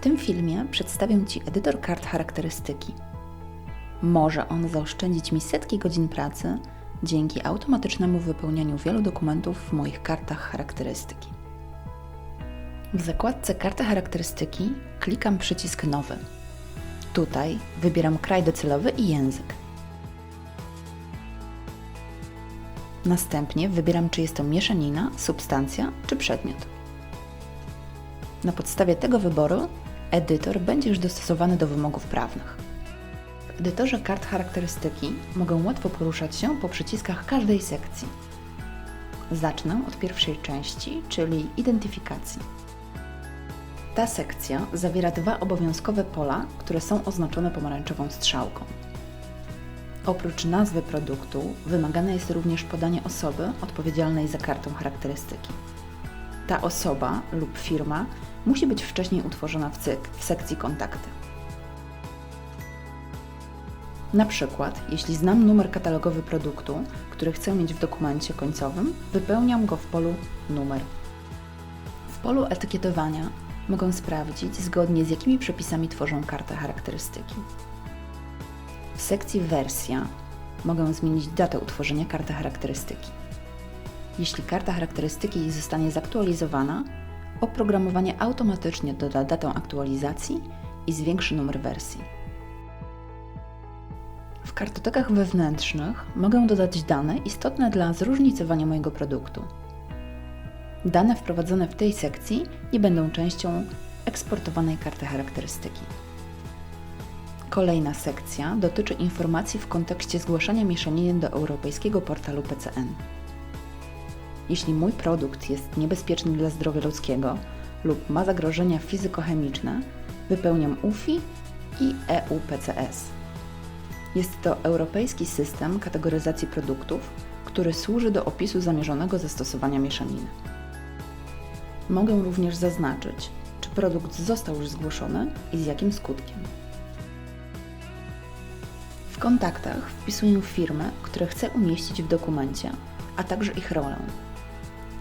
tym filmie przedstawię Ci edytor kart charakterystyki. Może on zaoszczędzić mi setki godzin pracy dzięki automatycznemu wypełnianiu wielu dokumentów w moich kartach charakterystyki. W zakładce Karty charakterystyki klikam przycisk Nowy. Tutaj wybieram kraj docelowy i język. Następnie wybieram, czy jest to mieszanina, substancja czy przedmiot. Na podstawie tego wyboru edytor będzie już dostosowany do wymogów prawnych. W edytorze kart charakterystyki mogę łatwo poruszać się po przyciskach każdej sekcji. Zacznę od pierwszej części, czyli identyfikacji. Ta sekcja zawiera dwa obowiązkowe pola, które są oznaczone pomarańczową strzałką. Oprócz nazwy produktu, wymagane jest również podanie osoby odpowiedzialnej za kartę charakterystyki. Ta osoba lub firma musi być wcześniej utworzona w cyk w sekcji kontakty. Na przykład, jeśli znam numer katalogowy produktu, który chcę mieć w dokumencie końcowym, wypełniam go w polu numer. W polu etykietowania mogę sprawdzić, zgodnie z jakimi przepisami tworzą kartę charakterystyki. W sekcji Wersja mogę zmienić datę utworzenia karty charakterystyki. Jeśli karta charakterystyki zostanie zaktualizowana, oprogramowanie automatycznie doda datę aktualizacji i zwiększy numer wersji. W kartotekach wewnętrznych mogę dodać dane istotne dla zróżnicowania mojego produktu. Dane wprowadzone w tej sekcji nie będą częścią eksportowanej karty charakterystyki. Kolejna sekcja dotyczy informacji w kontekście zgłaszania mieszaniny do Europejskiego Portalu PCN. Jeśli mój produkt jest niebezpieczny dla zdrowia ludzkiego lub ma zagrożenia fizykochemiczne, wypełniam UFI i EUPCS. Jest to europejski system kategoryzacji produktów, który służy do opisu zamierzonego zastosowania mieszaniny. Mogę również zaznaczyć, czy produkt został już zgłoszony i z jakim skutkiem. W kontaktach wpisuję firmy, które chcę umieścić w dokumencie, a także ich rolę.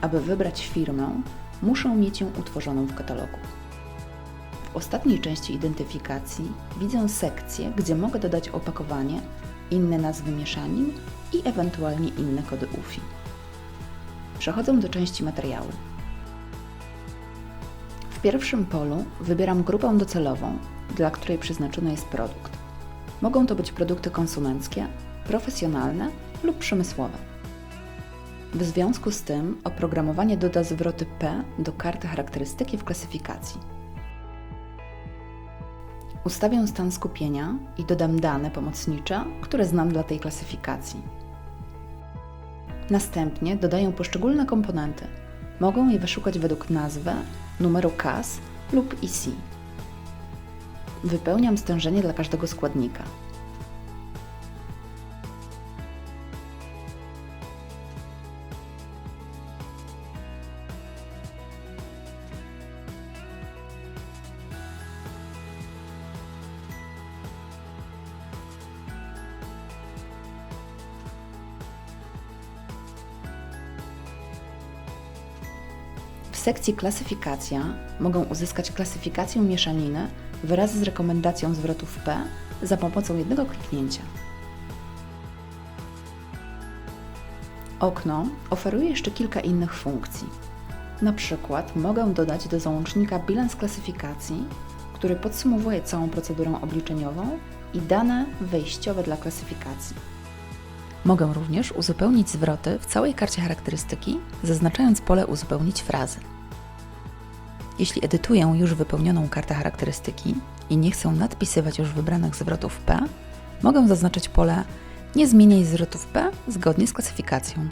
Aby wybrać firmę, muszę mieć ją utworzoną w katalogu. W ostatniej części identyfikacji widzę sekcję, gdzie mogę dodać opakowanie, inne nazwy mieszanin i ewentualnie inne kody UFI. Przechodzę do części materiału. W pierwszym polu wybieram grupę docelową, dla której przeznaczony jest produkt. Mogą to być produkty konsumenckie, profesjonalne lub przemysłowe. W związku z tym oprogramowanie doda zwroty P do karty charakterystyki w klasyfikacji. Ustawię stan skupienia i dodam dane pomocnicze, które znam dla tej klasyfikacji. Następnie dodaję poszczególne komponenty. Mogą je wyszukać według nazwy, numeru KAS lub EC. Wypełniam stężenie dla każdego składnika. Sekcji Klasyfikacja mogą uzyskać klasyfikację mieszaniny wraz z rekomendacją zwrotów P za pomocą jednego kliknięcia. Okno oferuje jeszcze kilka innych funkcji. Na przykład mogę dodać do załącznika bilans klasyfikacji, który podsumowuje całą procedurę obliczeniową i dane wejściowe dla klasyfikacji. Mogę również uzupełnić zwroty w całej karcie charakterystyki, zaznaczając pole Uzupełnić frazy. Jeśli edytuję już wypełnioną kartę charakterystyki i nie chcę nadpisywać już wybranych zwrotów P, mogę zaznaczyć pole Nie zmieniaj zwrotów P zgodnie z klasyfikacją.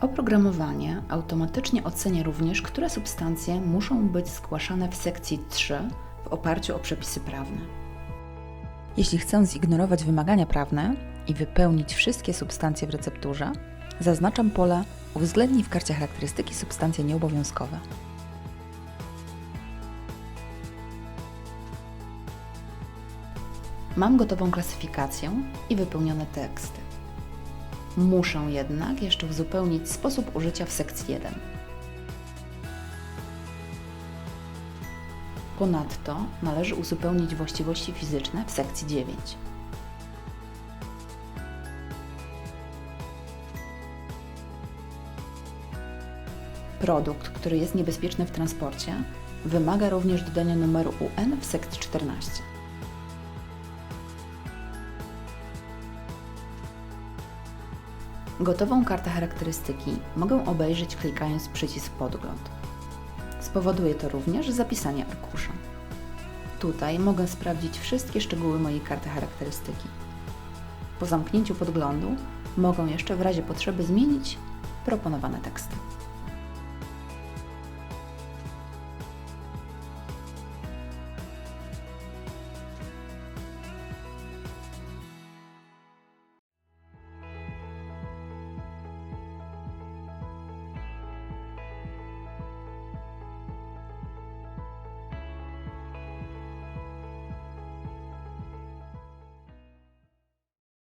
Oprogramowanie automatycznie ocenia również, które substancje muszą być zgłaszane w sekcji 3 w oparciu o przepisy prawne. Jeśli chcę zignorować wymagania prawne i wypełnić wszystkie substancje w recepturze, zaznaczam pole Uwzględnij w karcie charakterystyki substancje nieobowiązkowe. Mam gotową klasyfikację i wypełnione teksty. Muszę jednak jeszcze uzupełnić sposób użycia w sekcji 1. Ponadto należy uzupełnić właściwości fizyczne w sekcji 9. Produkt, który jest niebezpieczny w transporcie, wymaga również dodania numeru UN w sekcji 14. Gotową kartę charakterystyki mogę obejrzeć klikając przycisk Podgląd. Spowoduje to również zapisanie arkusza. Tutaj mogę sprawdzić wszystkie szczegóły mojej karty charakterystyki. Po zamknięciu podglądu mogę jeszcze w razie potrzeby zmienić proponowane teksty.